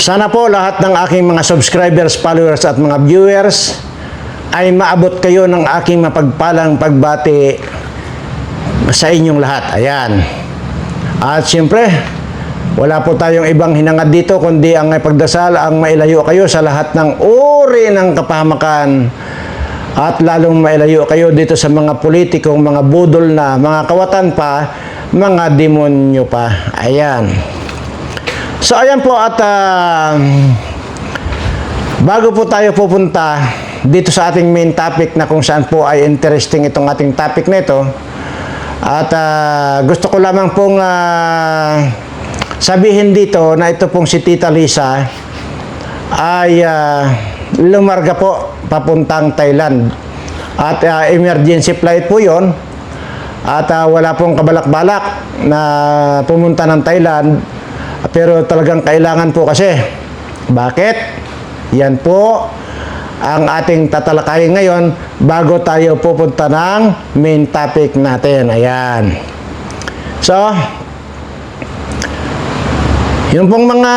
Sana po lahat ng aking mga subscribers, followers at mga viewers ay maabot kayo ng aking mapagpalang pagbati sa inyong lahat. Ayan. At siyempre, wala po tayong ibang hinangad dito kundi ang pagdasal ang mailayo kayo sa lahat ng uri ng kapahamakan at lalong mailayo kayo dito sa mga politikong mga budol na, mga kawatan pa, mga demonyo pa. Ayan. So ayan po at ah, bago po tayo pupunta dito sa ating main topic na kung saan po ay interesting itong ating topic na ito at ah, gusto ko lamang pong ah, sabihin dito na ito pong si Tita Lisa ay ah, lumarga po papuntang Thailand. At ah, emergency flight po yon at ah, wala pong kabalak-balak na pumunta ng Thailand pero talagang kailangan po kasi bakit? yan po ang ating tatalakayin ngayon bago tayo pupunta ng main topic natin ayan so yung pong mga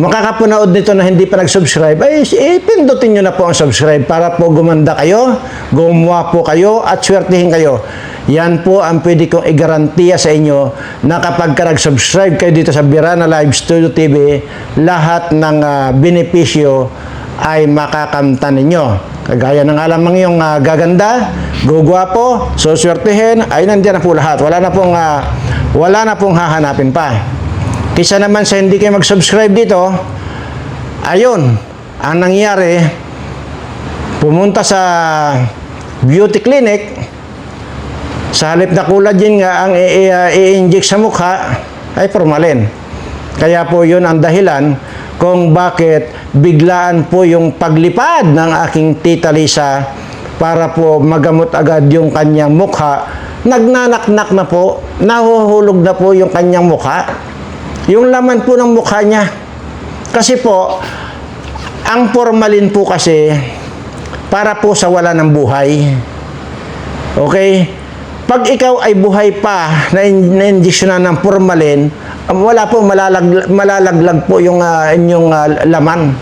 makakapunood nito na hindi pa nag-subscribe, ay eh, pindutin nyo na po ang subscribe para po gumanda kayo, gumawa po kayo, at swertihin kayo. Yan po ang pwede kong igarantiya sa inyo na kapag ka nag-subscribe kayo dito sa Birana Live Studio TV, lahat ng ah, benepisyo ay makakamta ninyo. Kagaya ng alamang yung ah, gaganda, gugwapo, suswertihin, ay nandiyan na po lahat. Wala na pong, ah, wala na pong hahanapin pa. Kisa naman sa hindi kayo mag-subscribe dito, ayun, ang nangyari, pumunta sa beauty clinic, sa halip na collagen nga ang i- i-inject sa mukha, ay formalin. Kaya po yun ang dahilan kung bakit biglaan po yung paglipad ng aking tita Lisa para po magamot agad yung kanyang mukha. Nagnanaknak na po, nahuhulog na po yung kanyang mukha. Yung laman po ng mukha niya. Kasi po, ang formalin po kasi para po sa wala ng buhay. Okay? Pag ikaw ay buhay pa na na-injectionan ng formalin, um, wala po malalag, malalaglag po yung ah, inyong ah, laman.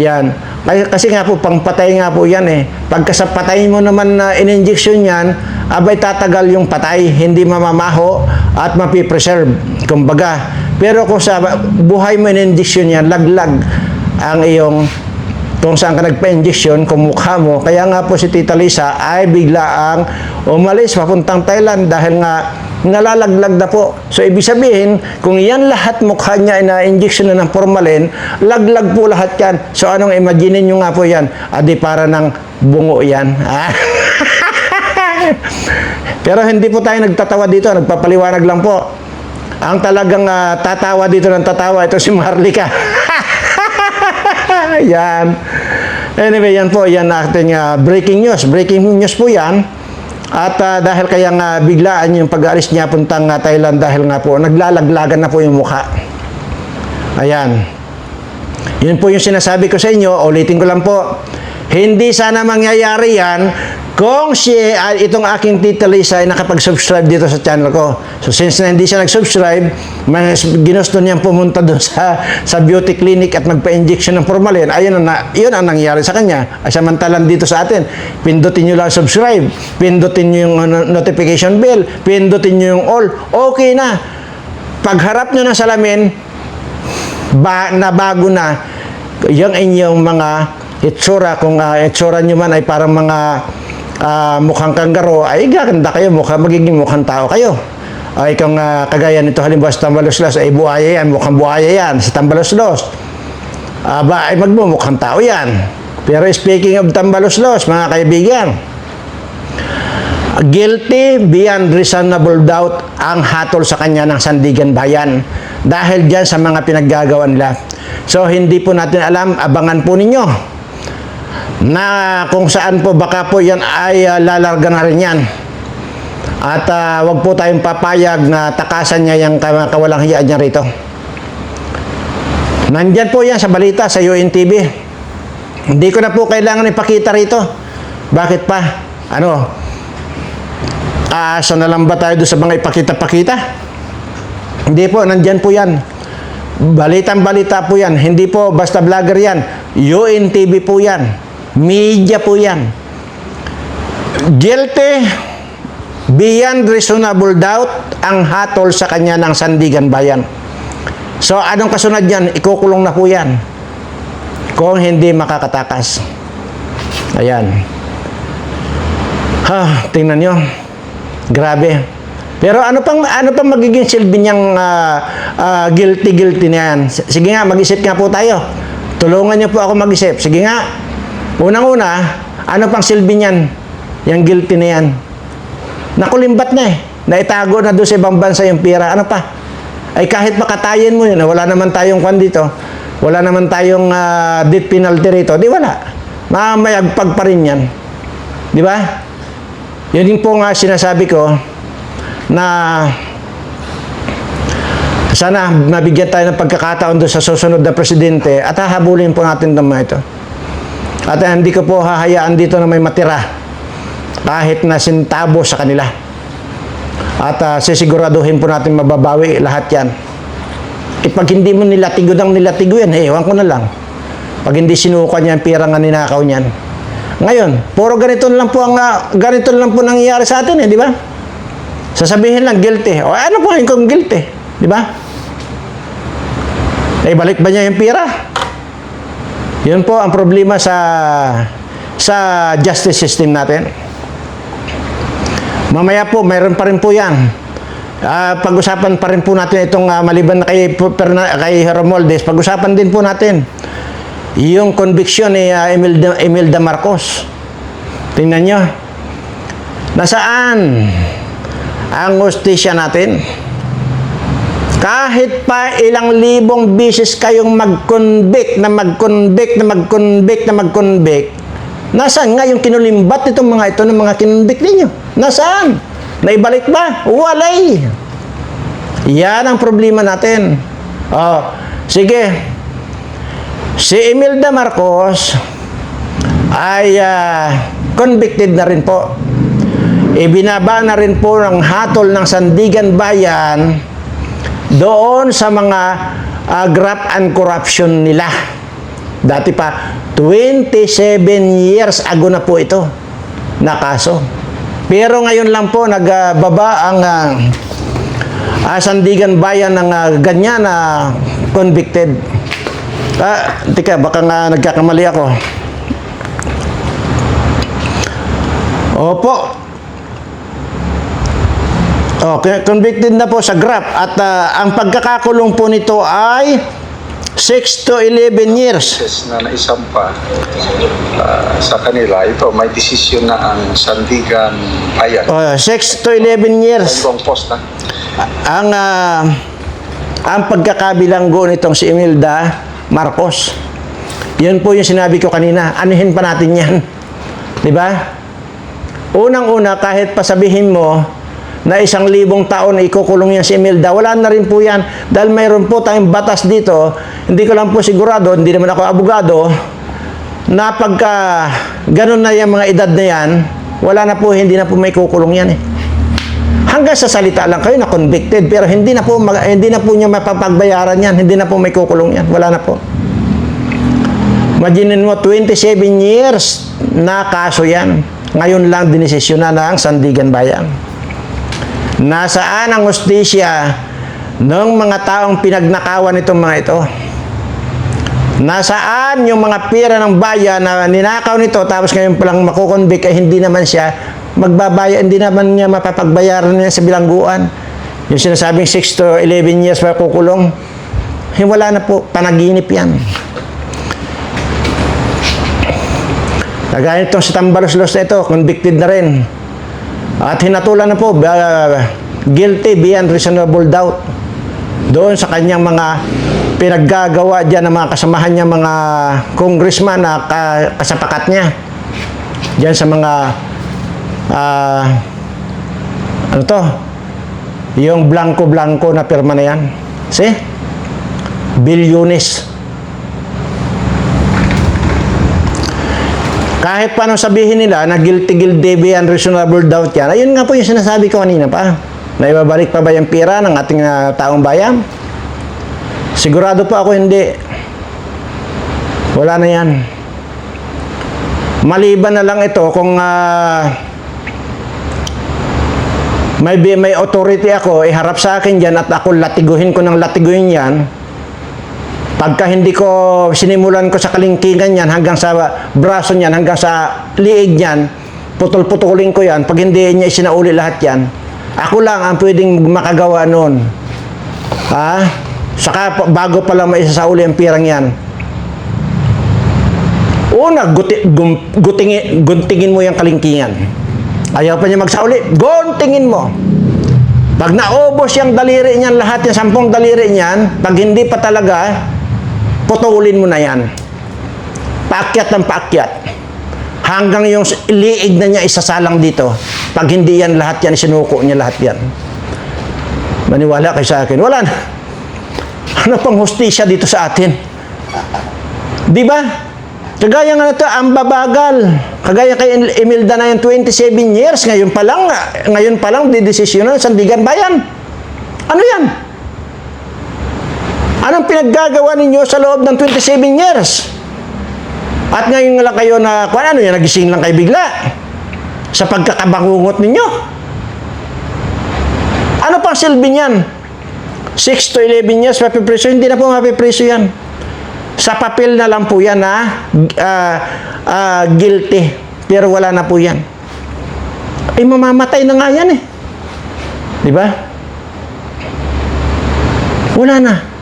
Yan. Kasi, kasi nga po, pangpatay nga po yan eh. Pagka sa patay mo naman na in-injection yan, abay tatagal yung patay, hindi mamamaho at mapipreserve. Kumbaga. Pero kung sa buhay mo in-injection yan, laglag ang iyong kung saan ka nagpa-injection, kung mukha mo. Kaya nga po si Tita Lisa ay biglaang umalis papuntang Thailand dahil nga nalalaglag na po. So, ibig sabihin, kung yan lahat mukha niya na-injection na ng formalin, laglag po lahat yan. So, anong imagine nyo nga po yan? Adi para ng bungo yan. Pero hindi po tayo nagtatawa dito, nagpapaliwanag lang po. Ang talagang ah, tatawa dito ng tatawa, ito si Marlika. yan. Anyway, yan po, yan ating ah, breaking news. Breaking news po yan. At ah, dahil kaya nga biglaan yung pag-aalis niya puntang ah, Thailand dahil nga po naglalaglagan na po yung mukha. Ayan. Yun po yung sinasabi ko sa inyo, ulitin ko lang po. Hindi sana mangyayari yan kung si ah, itong aking tita Lisa ay nakapag-subscribe dito sa channel ko. So since na hindi siya nag-subscribe, mas ginusto niyang pumunta doon sa sa beauty clinic at magpa-injection ng formalin. Ayun na, yun ang nangyari sa kanya. Ay samantalang dito sa atin, pindutin niyo lang subscribe, pindutin niyo yung ano, notification bell, pindutin niyo yung all. Okay na. Pagharap niyo ng salamin, ba, na bago na yung inyong mga itsura kung uh, itsura nyo man ay parang mga ah, mukhang kanggaro ay gaganda kayo. Mukha magiging mukhang tao kayo. Ay kung ah, kagaya nito halimbawa sa Tambaloslos ay buhaya yan. Mukhang buhaya yan sa Tambaloslos. Aba ay magmumukhang tao yan. Pero speaking of Tambaloslos mga kaibigan guilty beyond reasonable doubt ang hatol sa kanya ng Sandigan Bayan dahil dyan sa mga pinaggagawa nila. So hindi po natin alam, abangan po ninyo na kung saan po baka po yan ay uh, lalarga na rin yan. At uh, wag po tayong papayag na takasan niya yung ka- kawalang hiyaan niya rito. Nandyan po yan sa balita sa UNTV. Hindi ko na po kailangan ipakita rito. Bakit pa? Ano? Aasa na lang ba tayo doon sa mga ipakita-pakita? Hindi po, nandyan po yan. Balitang-balita po yan. Hindi po basta vlogger yan. UNTV po yan. Media po yan. Guilty beyond reasonable doubt ang hatol sa kanya ng Sandigan Bayan. So, anong kasunod yan? Ikukulong na po yan. Kung hindi makakatakas. Ayan. Ha, tingnan nyo. Grabe. Pero ano pang ano pang magiging silbi niyang ah, ah, guilty guilty na yan? S- Sige nga, mag-isip nga po tayo. Tulungan niyo po ako mag-isip. Sige nga. Unang-una, ano pang silbi niyan? Yung guilty na yan. Nakulimbat na eh. Naitago na doon sa ibang bansa yung pira. Ano pa? Ay kahit makatayin mo yun, wala naman tayong kwan dito. Wala naman tayong ah, death penalty rito. Di wala. Mamayagpag pa rin yan. Di ba? Yun din po nga sinasabi ko na sana mabigyan tayo ng pagkakataon doon sa susunod na presidente at hahabulin po natin mga ito. At hindi ko po hahayaan dito na may matira kahit na sintabo sa kanila. At ah, sisiguraduhin po natin mababawi lahat yan. Eh, pag hindi mo nilatigo ng nilatigo yan, eh, ewan ko na lang. Pag hindi sinuka niya ang pira nga ninakaw niyan. Ngayon, puro ganito lang po ang ah, ganito lang po nangyayari sa atin eh, di ba? Sasabihin lang guilty. O ano po kung guilty? Di ba? Eh, balik ba niya yung pira? Yun po ang problema sa sa justice system natin. Mamaya po, mayroon pa rin po yan. Ah, pag-usapan pa rin po natin itong ah, maliban kay, Perna- kay Romualdez, pag-usapan din po natin yung conviction ni ah, Imelda, Imelda Marcos. Tingnan nyo. Nasaan ang justisya natin? Kahit pa ilang libong bisis kayong mag-convict na mag-convict na mag-convict na mag-convict, nasaan nga yung kinulimbat nitong mga ito ng mga kinonvict ninyo? Nasaan? Naibalik ba? Walay! Yan ang problema natin. Oh, sige. Si Imelda Marcos ay ah, convicted na rin po. Ibinaba na rin po ng hatol ng Sandigan Bayan doon sa mga ah, graft and corruption nila. Dati pa, 27 years ago na po ito na kaso. Pero ngayon lang po nagbaba ang ah, ah, Sandigan Bayan ng ah, ganyan na convicted. Ah, tika, baka nga nagkakamali ako. Opo. Okay, convicted na po sa graft at ah, ang pagkakakulong po nito ay 6 to 11 years. na naisampa ah, sa kanila, ito may desisyon na ang Sandigan Bayan. Oh, 6 to 11 years. Wrong post na. Ang ah, ang pagkakabilanggo nitong si Imelda Marcos. Yun po yung sinabi ko kanina. Anuhin pa natin yan. Di ba? Unang-una, kahit pasabihin mo na isang libong taon ikukulong yan si Imelda, wala na rin po yan. Dahil mayroon po tayong batas dito, hindi ko lang po sigurado, hindi naman ako abogado, na pagka ganun na yung mga edad na yan, wala na po, hindi na po may kukulong yan eh. Hanggang sa salita lang kayo na convicted pero hindi na po mag- hindi na po niya mapapagbayaran yan, hindi na po may kukulong yan, wala na po. Imagine mo 27 years na kaso yan. Ngayon lang dinesisyon na ng Sandigan Bayan. Nasaan ang hustisya ng mga taong pinagnakawan itong mga ito? Nasaan yung mga pira ng bayan na ninakaw nito tapos ngayon palang makukonvict ay hindi naman siya magbabaya, hindi naman niya mapapagbayaran niya sa bilangguan. Yung sinasabing 6 to 11 years para kukulong, eh, wala na po, panaginip yan. Kagaya itong si Tambalos-Los na ito, convicted na rin. At hinatulan na po, uh, guilty beyond reasonable doubt. Doon sa kanyang mga pinaggagawa dyan ng mga kasamahan niya, mga congressman na ka- kasapakat niya. Diyan sa mga, ah, ano to, yung blanco-blanco na pirma na yan. See? Bilyones. Kahit paano sabihin nila na guilty, guilty, beyond reasonable doubt yan, ayun nga po yung sinasabi ko kanina pa. Na ibabalik pa ba yung pira ng ating ah, taong bayan? Sigurado pa ako hindi. Wala na yan. Maliban na lang ito kung ah, may, may authority ako, iharap sa akin dyan at ako latiguhin ko ng latiguhin yan. Pagka hindi ko sinimulan ko sa kalingkingan yan hanggang sa braso niyan, hanggang sa liig niyan, putol-putulin ko yan. Pag hindi niya isinauli lahat yan, ako lang ang pwedeng makagawa noon. Ha? Saka bago pa lang maisasauli ang pirang yan. Una, guti, gum, gutingin, guntingin mo yung kalingkingan. Ayaw pa niya magsauli, guntingin mo. Pag naubos yung daliri niyan, lahat yung sampung daliri niyan, pag hindi pa talaga, putulin mo na yan. Paakyat ng paakyat. Hanggang yung liig na niya isasalang dito. Pag hindi yan lahat yan, sinuko niya lahat yan. Maniwala kayo sa akin. Wala na. Ano pang hustisya dito sa atin? Di ba? Kagaya nga ito, ang babagal. Kagaya kay Imelda na yung 27 years, ngayon pa lang, ngayon pa lang, didesisyonan sa Sandigan Bayan. Ano yan? Anong pinaggagawa ninyo sa loob ng 27 years? At ngayon lang kayo na, kung ano yan, nagising lang kayo bigla sa pagkakabangungot ninyo. Ano pang silbi niyan? 6 to 11 years mapipreso, hindi na po mapipreso yan. Sa papel na lang po yan na ah, ah, guilty. Pero wala na po yan. Ay, mamamatay na nga yan eh. Di ba? Wala na.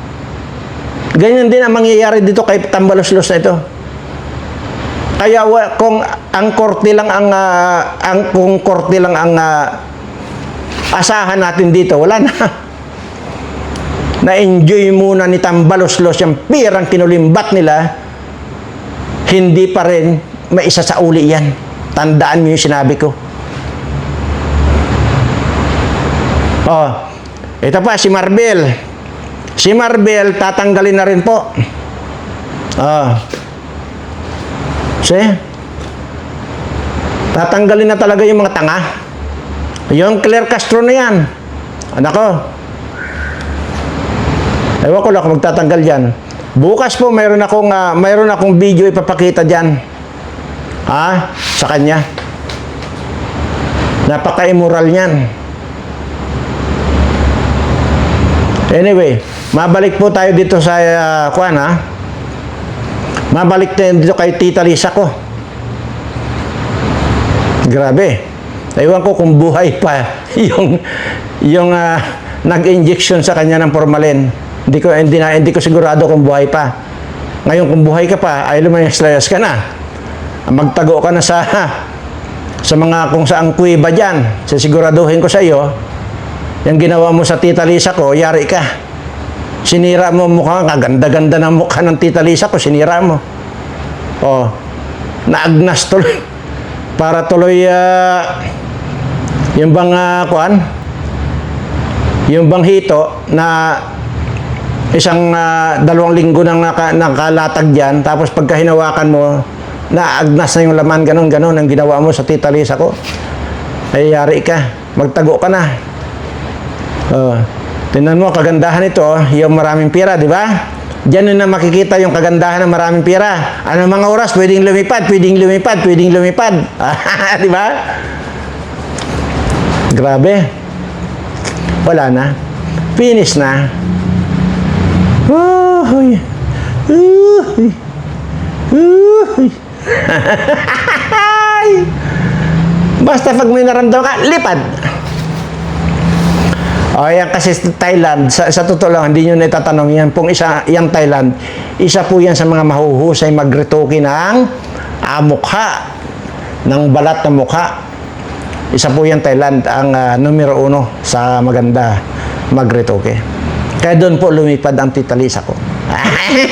Ganyan din ang mangyayari dito kay Tambaloslos na ito. Kaya kung ang korte lang ang ah, ang kung korte lang ang ah, asahan natin dito, wala na. Na-enjoy muna ni Tambaloslos yung pirang kinulimbat nila, hindi pa rin may isa sa uli yan. Tandaan mo yung sinabi ko. Oh, ito pa si Marbel. Si Marbel, tatanggalin na rin po. Oh. See? Tatanggalin na talaga yung mga tanga. Yung Claire Castro na yan. Anak ko. Ewan ko lang kung magtatanggal dyan. Bukas po, mayroon akong, ah, mayroon akong video ipapakita dyan. Ha? Sa kanya. Napaka-immoral niyan. Anyway, mabalik po tayo dito sa uh, kuan ha. Mabalik tayo dito kay Tita Lisa ko. Grabe. Ewan ko kung buhay pa yung yung ah, nag-injection sa kanya ng formalin. Hindi ko hindi na hindi ko sigurado kung buhay pa. Ngayon kung buhay ka pa, ay lumayas-layas ka na. Magtago ka na sa sa mga kung saang kuiba diyan. Sisiguraduhin ko sa iyo, yung ginawa mo sa Tita Lisa ko, yari ka. Sinira mo mukha, kaganda-ganda ng mukha ng Tita Lisa ko, sinira mo. Oh, naagnas tuloy. Para tuloy, ah, yung bang, ah, kuan, yung bang hito na isang ah, dalawang linggo nang naka, nakalatag dyan, tapos pagka hinawakan mo, naagnas na yung laman, ganun, ganun, ang ginawa mo sa Tita Lisa ko. Ay, yari ka. Magtago ka na. Oh, tingnan mo, kagandahan ito, oh, yung maraming pira, di ba? Diyan na makikita yung kagandahan ng maraming pira. Ano mga oras, pwedeng lumipad, pwedeng lumipad, pwedeng lumipad. di ba? Grabe. Wala na. Finish na. Uhuy. Uhuy. Uhuy. Basta pag may naramdaman ka, lipad. O yan kasi Thailand, sa, sa totoo lang, hindi nyo naitatanong yan. Pong isa, yung Thailand, isa po yan sa mga mahuhusay magretoke ng ah, mukha, ng balat ng mukha. Isa po yan Thailand, ang ah, numero uno sa maganda magretoke. Kaya doon po lumipad ang titalisa ko.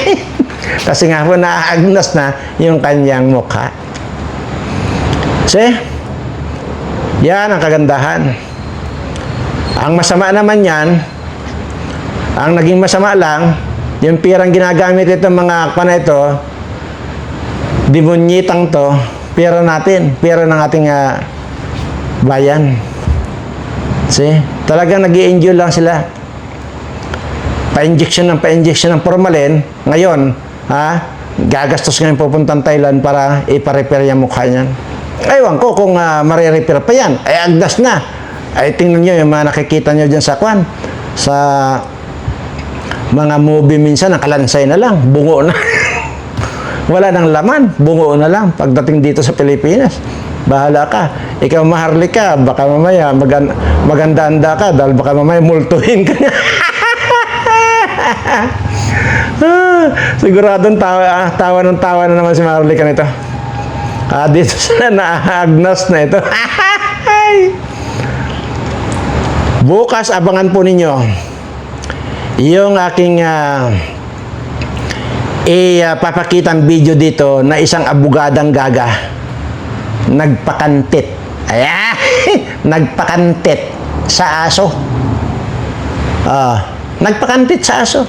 kasi nga po naagnas na yung kanyang mukha. See? Yan ang kagandahan. Ang masama naman yan, ang naging masama lang, yung pirang ginagamit itong mga pa na ito, demonyitang to, pera natin, pera ng ating ah, bayan. See? Talagang nag enjoy lang sila. pa-injection ng pa-injection ng formalin, ngayon, ha, gagastos ngayon pupuntang Thailand para ipa-repair yung mukha niyan. Ewan ko kung uh, marirepair pa yan. Ay, agdas na. Ay, tingnan nyo yung mga nakikita nyo dyan sa kwan. Sa mga movie minsan, nakalansay na lang. Bungo na. Wala nang laman. Bungo na lang pagdating dito sa Pilipinas. Bahala ka. Ikaw maharlika. Baka mamaya magan maganda-anda ka dahil baka mamaya multuhin ka niya. Ah, Siguradong tawa, ah, tawa ng tawa na naman si Maharlika nito. Ah, dito sa na-agnos na ito. Bukas abangan po ninyo yung aking uh, ipapakitang video dito na isang abugadang gaga nagpakantit. Ayan! nagpakantit sa aso. Ah, nagpakantit sa aso.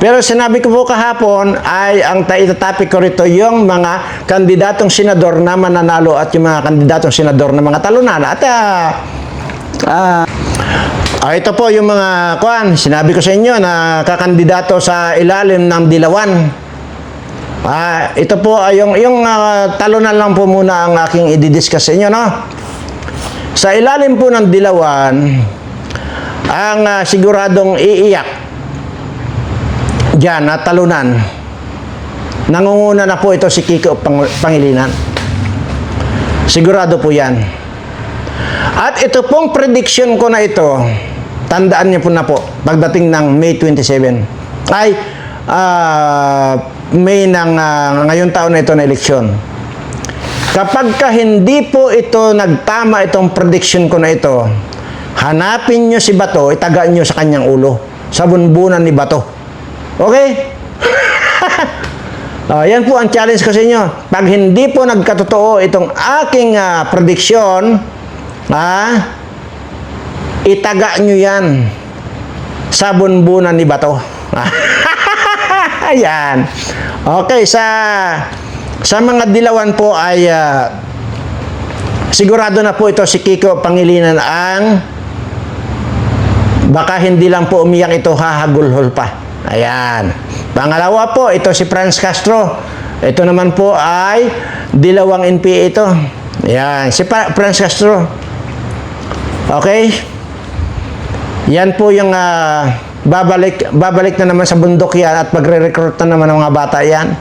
Pero sinabi ko po kahapon ay ang ta- itatopic ko rito yung mga kandidatong senador na mananalo at yung mga kandidatong senador na mga talunan. At ah, ah, ah, ito po yung mga kuan, sinabi ko sa inyo na kakandidato sa ilalim ng dilawan. Ah, ito po ay yung yung ah, talunan lang po muna ang aking i-discuss sa inyo, no? Sa ilalim po ng dilawan, ang ah, siguradong iiyak diyan na talunan. Nangunguna na po ito si Kiko Pang- Pangilinan. Sigurado po yan. At ito pong prediction ko na ito, tandaan niyo po na po, pagdating ng May 27, ay ah, May ng ah, ngayon taon na ito na eleksyon. Kapag ka hindi po ito nagtama itong prediction ko na ito, hanapin nyo si Bato, itagaan nyo sa kanyang ulo. Sa bunbunan ni Bato. Okay? Ah, yan po ang challenge ko sa inyo. Pag hindi po nagkatotoo itong aking ah, prediction, ah, itaga nyo yan sa bunbunan ni Bato. Ayan. Okay, sa sa mga dilawan po ay ah, sigurado na po ito si Kiko Pangilinan ang baka hindi lang po umiyak ito hahagulhol pa. Ayan. Pangalawa po, ito si Franz Castro. Ito naman po ay dilawang NPA ito. Ayan, si Franz Castro. Okay? Yan po yung ah, babalik babalik na naman sa bundok yan at magre-recruit na naman ng mga bata yan.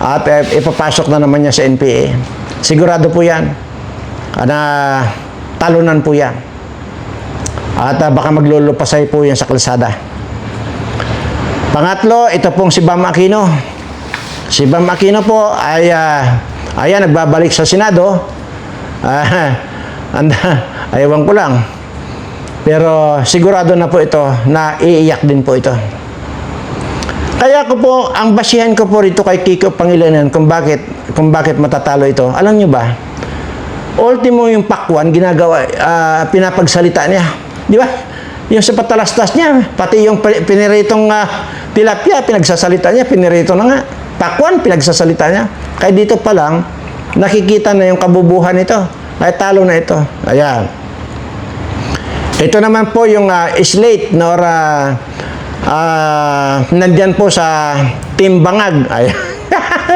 At eh, ipapasok na naman niya sa NPA. Sigurado po yan. Na talunan po yan. At ah, baka maglulupasay po yan sa kalsada. Pangatlo, ito pong si Bam Aquino. Si Bam Aquino po ay ah, ayan, nagbabalik sa Senado. Ah, anda, ayawan ko lang. Pero sigurado na po ito na iiyak din po ito. Kaya ko po, ang basihan ko po rito kay Kiko Pangilinan kung bakit, kung bakit matatalo ito. Alam nyo ba? Ultimo yung pakwan, ginagawa, ah, pinapagsalita niya. Di ba? Yung sa patalastas niya, pati yung pi- piniritong ah, tilapia, pinagsasalita niya, pinirito na nga. Pakwan, pinagsasalita niya. Kaya dito pa lang, nakikita na yung kabubuhan nito. Ay talo na ito. Ayan. Ito naman po yung ah, slate no, or ah, ah, nandyan po sa Team Bangag. Ayan.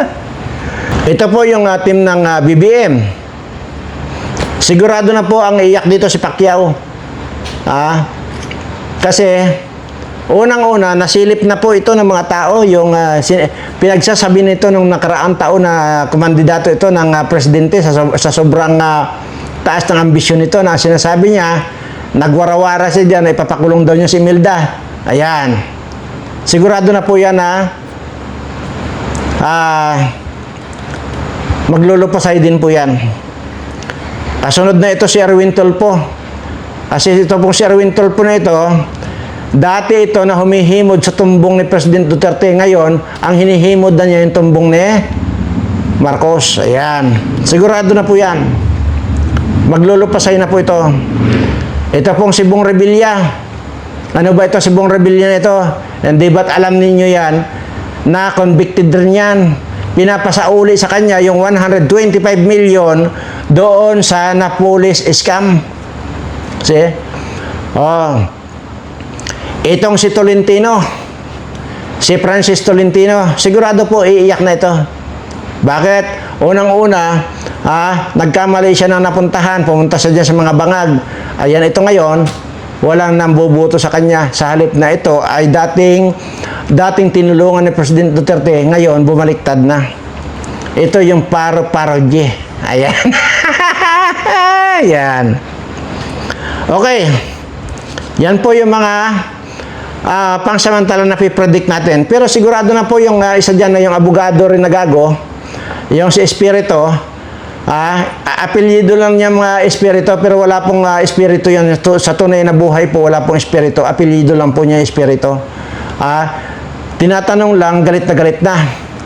ito po yung ah, team ng ah, BBM. Sigurado na po ang iyak dito si Pacquiao. Ah, kasi unang-una nasilip na po ito ng mga tao yung sin- pinagsasabi nito nung nakaraang taon na kumandidato ito ng ah, presidente sa, so- sa sobrang ah, taas ng ambisyon nito na sinasabi niya nagwarawara siya diyan ipapakulong daw niya si Milda. Ayan. Sigurado na po yan na ah maglulupasay din po yan. Kasunod na ito si Erwin Tulpo. Kasi ito pong si Erwin Tulpo na ito, dati ito na humihimod sa tumbong ni President Duterte. Ngayon, ang hinihimod na niya yung tumbong ni Marcos. Ayan. Sigurado na po yan. Maglulupasay na po ito. Ito pong si Bong Revilla. Ano ba ito si Bong Revilla na ito? Hindi ba't alam ninyo yan na convicted rin yan? Pinapasauli sa kanya yung 125 million doon sa Napolis scam. See? Oh. Itong si Tolentino, si Francis Tolentino, sigurado po iiyak na ito. Bakit? Unang-una, ah, nagkamali siya ng napuntahan, pumunta siya dyan sa mga bangag. Ayan, ito ngayon, walang nambubuto sa kanya. Sa halip na ito ay dating, dating tinulungan ni President Duterte, ngayon bumaliktad na. Ito yung paro-paroje. Ayan. Ayan. Okay. Yan po yung mga ah, pangsamantala na pipredict natin. Pero sigurado na po yung ah, isa dyan na yung abogado rin nagago, yung si Espirito, ah, apelyido lang niya mga Espirito pero wala pong ah, Espirito. Tu- Sa tunay na buhay po, wala pong Espirito. Apelyido lang po niya Espirito. Ah, tinatanong lang, galit na galit na.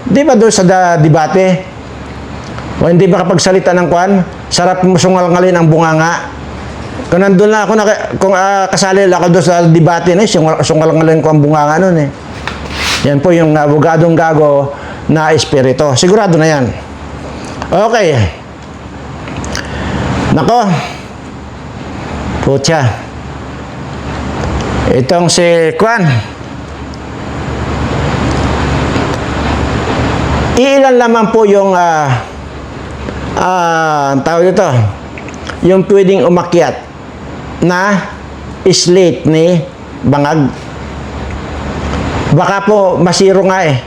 Di ba doon sa da- debate, o hindi makapagsalita ng kwan, sarap mo sungal-ngalin ang bunganga. Kung nandun na ako, na, kung ah, kasali ako doon sa debate na, sungal- sungal-ngalin ko ang bunganga nun eh. Yan po yung abogadong gago na espiritu. Sigurado na yan. Okay. Nako. Putya. Itong si Kwan. Iilan lamang po yung ah, ang tawag dito, yung pwedeng umakyat na slate ni Bangag. Baka po masiro nga eh.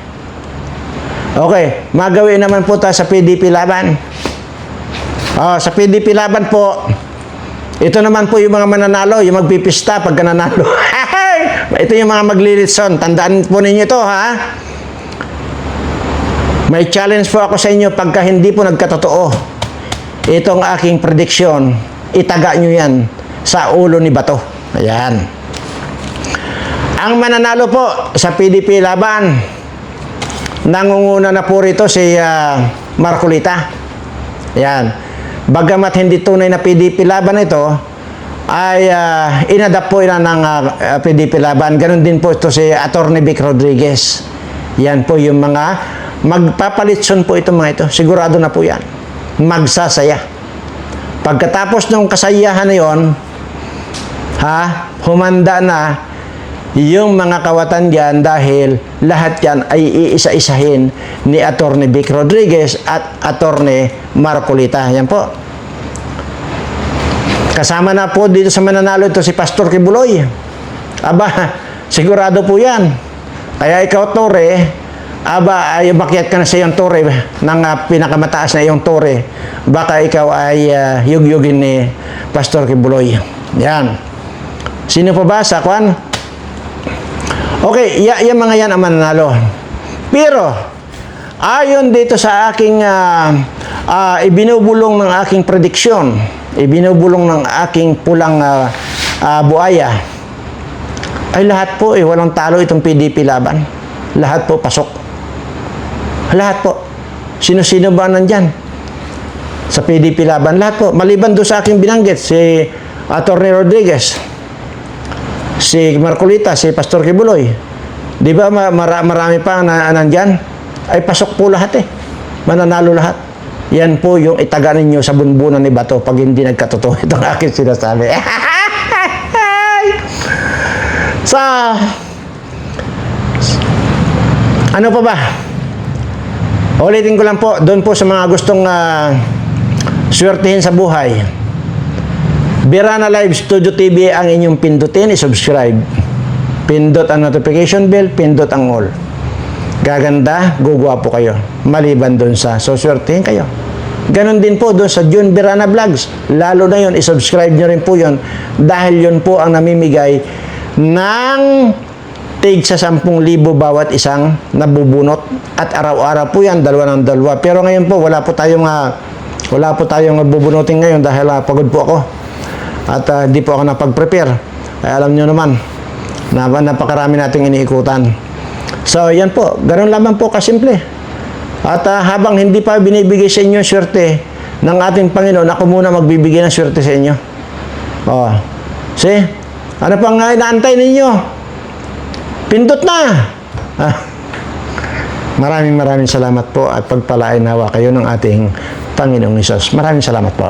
Okay, magawin naman po tayo sa PDP laban. Oh, sa PDP laban po, ito naman po yung mga mananalo, yung magpipista pagka nanalo. ito yung mga maglilitson. Tandaan po ninyo ito, ha? May challenge po ako sa inyo pagka hindi po nagkatotoo. Itong aking prediction, itaga nyo yan sa ulo ni Bato. Ayan. Ang mananalo po sa PDP laban, nangunguna na po rito si ah, Marcolita. Ayan. Bagamat hindi tunay na PDP laban ito, ay uh, inadapt po ina ng ah, ah, PDP laban. Ganon din po ito si Atty. Vic Rodriguez. Yan po yung mga magpapalitson po itong mga ito. Sigurado na po yan. Magsasaya. Pagkatapos ng kasayahan na yon, ha, humanda na yung mga kawatan diyan dahil lahat yan ay iisa-isahin ni Atty. Vic Rodriguez at Atty. Marcolita. Yan po. Kasama na po dito sa mananalo ito si Pastor Kibuloy. Aba, sigurado po yan. Kaya ikaw, Tore, aba, ay umakyat ka na sa iyong Tore ng ah, pinakamataas na iyong Tore. Baka ikaw ay ah, yugyugin ni Pastor Kibuloy. Yan. Sino pa ba sa kwan? Okay, ya, yung mga yan ang mananalo. Pero, ayon dito sa aking ah, ah, ibinubulong ng aking prediksyon, ibinubulong ng aking pulang ah, ah, buaya, ay lahat po eh, walang talo itong PDP laban. Lahat po pasok. Lahat po. Sino-sino ba nandyan? Sa PDP laban, lahat po. Maliban doon sa aking binanggit, si Atty. Rodriguez, si Marcolita, si Pastor Kibuloy. Di ba ma- mara- marami pa na nandyan? Ay pasok po lahat eh. Mananalo lahat. Yan po yung itaga ninyo sa bunbunan ni Bato pag hindi nagkatotoo itong aking sinasabi. sa ano pa ba? Ulitin ko lang po, doon po sa mga gustong uh, swertihin sa buhay. Birana Live Studio TV ang inyong pindutin, i-subscribe. Pindot ang notification bell, pindot ang all. Gaganda, gugwapo kayo. Maliban doon sa, so swertihin kayo. Ganon din po doon sa June Birana Vlogs. Lalo na yon i-subscribe nyo rin po yon dahil yon po ang namimigay ng tig sa 10,000 bawat isang nabubunot at araw-araw po yan dalawa ng dalawa pero ngayon po wala po tayong ah, wala po tayong bubunutin ngayon dahil ah, pagod po ako at ah, hindi po ako napag-prepare ay alam nyo naman na napakarami nating iniikutan so yan po ganun lamang po kasimple at ah, habang hindi pa binibigay sa inyo swerte ng ating Panginoon ako muna magbibigay ng swerte sa inyo oh see ano pang uh, inaantay ninyo Pindot na! Ah. Maraming maraming salamat po at pagpalain nawa kayo ng ating Panginoong Isos. Maraming salamat po.